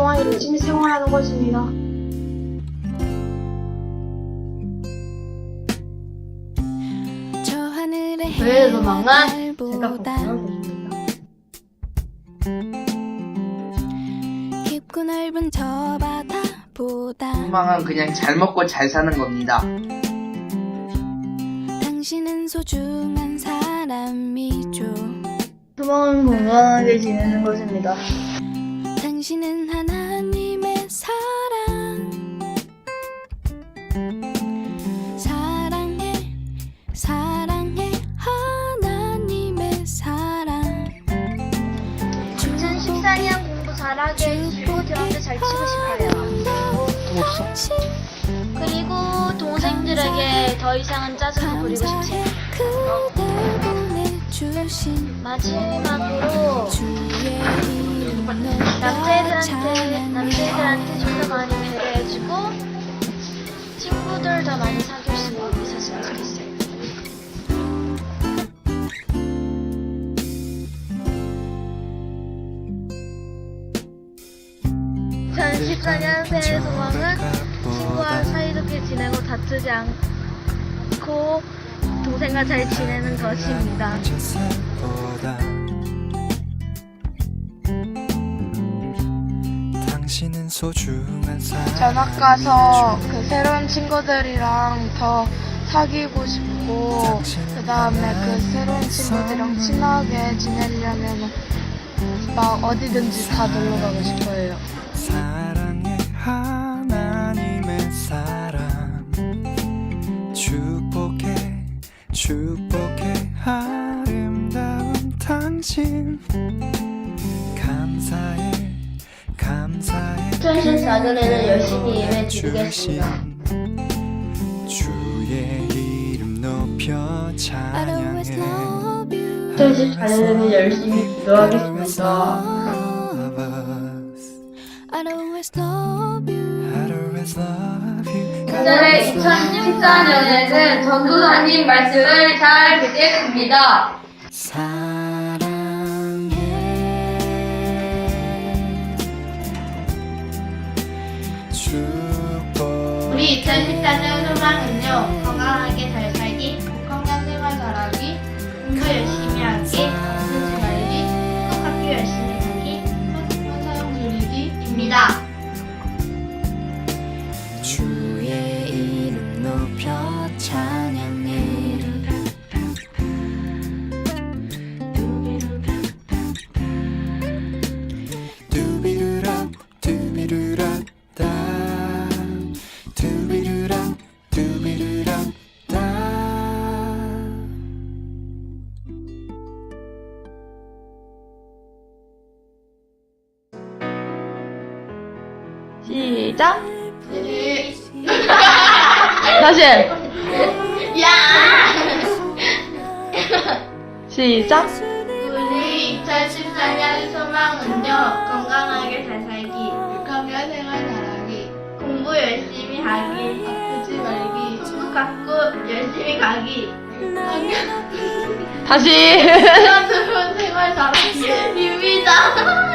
동안 열심히 생활하는 것입니다. 저 하늘의 왜 도망가? 제가. 깊고 넓은 저 바다보다 소망은 그냥 잘 먹고 잘 사는 겁니다. 당신은 소중한 사람이죠 소망은 건강하게 지내는 것입니다. 당신은 잘하게 해주고 드럼도 잘 치고 싶어요. 또 없어? 그리고 동생들에게 더 이상은 짜증을 부리고 싶지 않아요. 마지막으로 남자애들한테 남자애들한테 좀 더 많이 배려해주고 친구들 더 많이 사귈 수 있었 (2014년) 새해 소망은 친구와 사이좋게 지내고 다투지 않고 동생과 잘 지내는 것입니다. 전학 가서 그 새로운 친구들이랑 더 사귀고 싶고 그 다음에 그 새로운 친구들이랑 친하게 지내려면 막 어디든지 다 놀러 가고 싶어요. 축복해 축복해 아름다운 당신 감사해 감사해 2014년에는 열심히 예배 드리겠습니다. 주의 이름 높여 찬양해 love you 2014년에는 열심히 기도하겠습니다. I'd always love you I'd always love you. 전에 2014년에는 전도사님 말씀을 잘 듣겠습니다. 우리 2014년 소망은요 시작. 다시. 시작. 우리 2014년 소망은요 건강하게 잘 살기 가교 생활 잘하기 공부 열심히 하기 아프지 말기 꼭 학교 열심히 가기 다시. 스마트폰 생활 잘하기 입니다